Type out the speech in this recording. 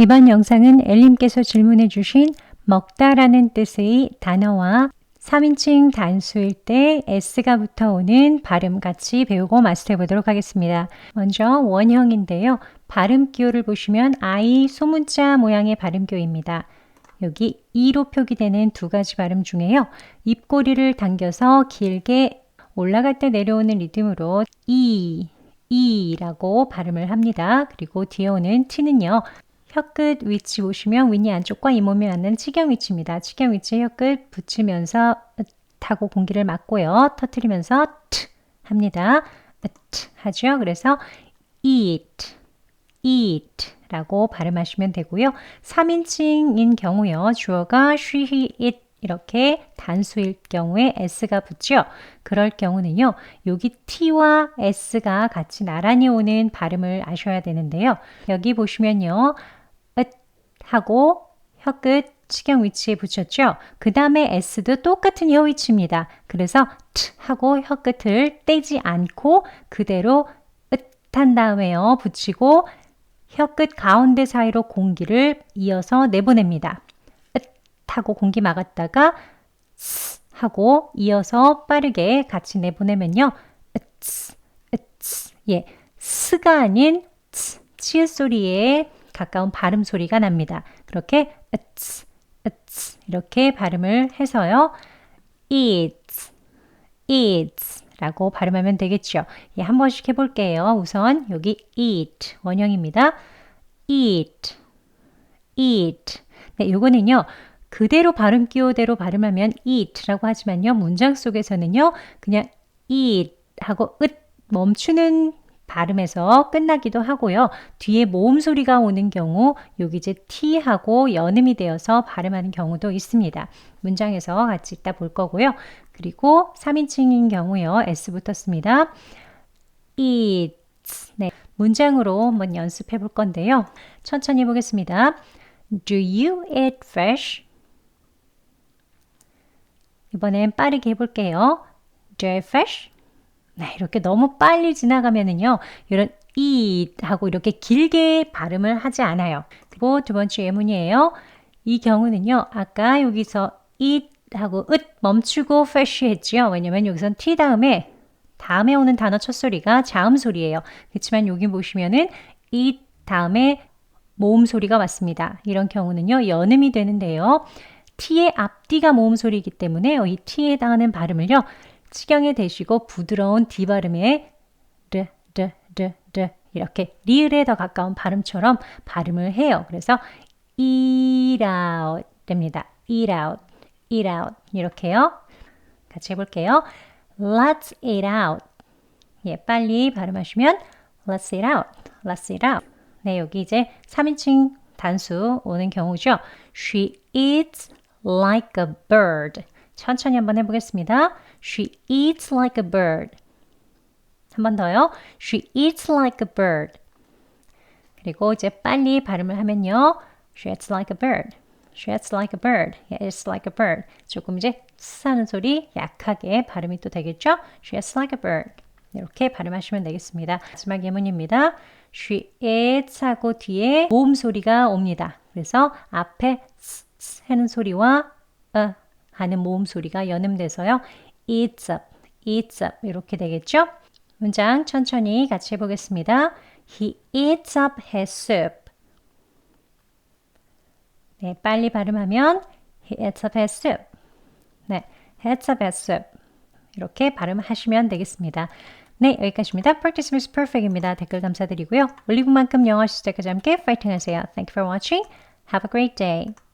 이번 영상은 엘님께서 질문해 주신 먹다라는 뜻의 단어와 3인칭 단수일 때 S가 붙어오는 발음 같이 배우고 마스터해 보도록 하겠습니다. 먼저 원형인데요. 발음 기호를 보시면 I 소문자 모양의 발음교입니다. 여기 E로 표기되는 두 가지 발음 중에요. 입꼬리를 당겨서 길게 올라갈 때 내려오는 리듬으로 E, E라고 발음을 합니다. 그리고 뒤에 오는 T는요. 혀끝 위치 보시면 윗니 안쪽과 잇몸이 맞는 치경 위치입니다. 치경 위치에 혀끝 붙이면서 타고 공기를 맞고요. 터트리면서 트 합니다. 트 하죠. 그래서 eat, eat 라고 발음하시면 되고요. 3인칭인 경우요. 주어가 she, he, it 이렇게 단수일 경우에 s가 붙죠. 그럴 경우는요. 여기 t와 s가 같이 나란히 오는 발음을 아셔야 되는데요. 여기 보시면요. 하고 혀끝 치경 위치에 붙였죠. 그 다음에 S도 똑같은 혀 위치입니다. 그래서 트 하고 혀끝을 떼지 않고 그대로 으한 다음에요. 붙이고 혀끝 가운데 사이로 공기를 이어서 내보냅니다. 으 하고 공기 막았다가 스 하고 이어서 빠르게 같이 내보내면요. 으츠, 으츠. 예, 스가 아닌 츠, 치읓 소리에 가까운 발음 소리가 납니다. 그렇게 으츠, 으츠 이렇게 발음을 해서요. eats, eats 라고 발음하면 되겠죠. 예, 한 번씩 해볼게요. 우선 여기 eat 원형입니다. eat, eat. 네, 요거는요. 그대로 발음 기호대로 발음하면 eat라고 하지만요. 문장 속에서는요. 그냥 eat 하고 으 멈추는 발음에서 끝나기도 하고요. 뒤에 모음 소리가 오는 경우 여기 이제 T하고 연음이 되어서 발음하는 경우도 있습니다. 문장에서 같이 이따 볼 거고요. 그리고 3인칭인 경우요. S 붙었습니다. eats. 네. 문장으로 한번 연습해 볼 건데요. 천천히 보겠습니다. Do you eat fish? 이번엔 빠르게 해볼게요. Do you fish? 네, 이렇게 너무 빨리 지나가면은요, 이런 이 하고 이렇게 길게 발음을 하지 않아요. 그리고 두 번째 예문이에요. 이 경우는요, 아까 여기서 it 하고 it 멈추고 fresh 했지요. 왜냐면 여기선 t 다음에 다음에 오는 단어 첫 소리가 자음 소리예요. 그렇지만 여기 보시면은 it 다음에 모음 소리가 왔습니다. 이런 경우는요, 연음이 되는데요. t의 앞뒤가 모음 소리이기 때문에 이 t에 해당하는 발음을요, 치경에 대시고 부드러운 D 발음에 르, 르, 르, 르 이렇게 리을에 더 가까운 발음처럼 발음을 해요. 그래서 eat out 됩니다. eat out, eat out 이렇게요. 같이 해볼게요. Let's eat out. 예, 빨리 발음하시면 Let's eat out, Let's eat out. 네, 여기 이제 3인칭 단수 오는 경우죠. She eats like a bird. 천천히 한번 해보겠습니다. She eats like a bird. 한 번 더요. She eats like a bird. 그리고 이제 빨리 발음을 하면요. She eats like a bird. She eats like a bird. Yeah, it's like a bird. 조금 이제 쓰는 소리 약하게 발음이 또 되겠죠? She eats like a bird. 이렇게 발음하시면 되겠습니다. 마지막 예문입니다. She eats 하고 뒤에 모음 소리가 옵니다. 그래서 앞에 스, 스 하는 소리와 어, 하는 모음 소리가 연음돼서요. eats up, eats up 이렇게 되겠죠? 문장 천천히 같이 해보겠습니다. He eats up his soup. 네, 빨리 발음하면 He eats up his soup. 네, eats up his soup. 이렇게 발음하시면 되겠습니다. 네, 여기까지입니다. Practice makes perfect입니다. 댓글 감사드리고요. 올리브만큼 영어 시작까지 함께 파이팅 하세요. Thank you for watching. Have a great day.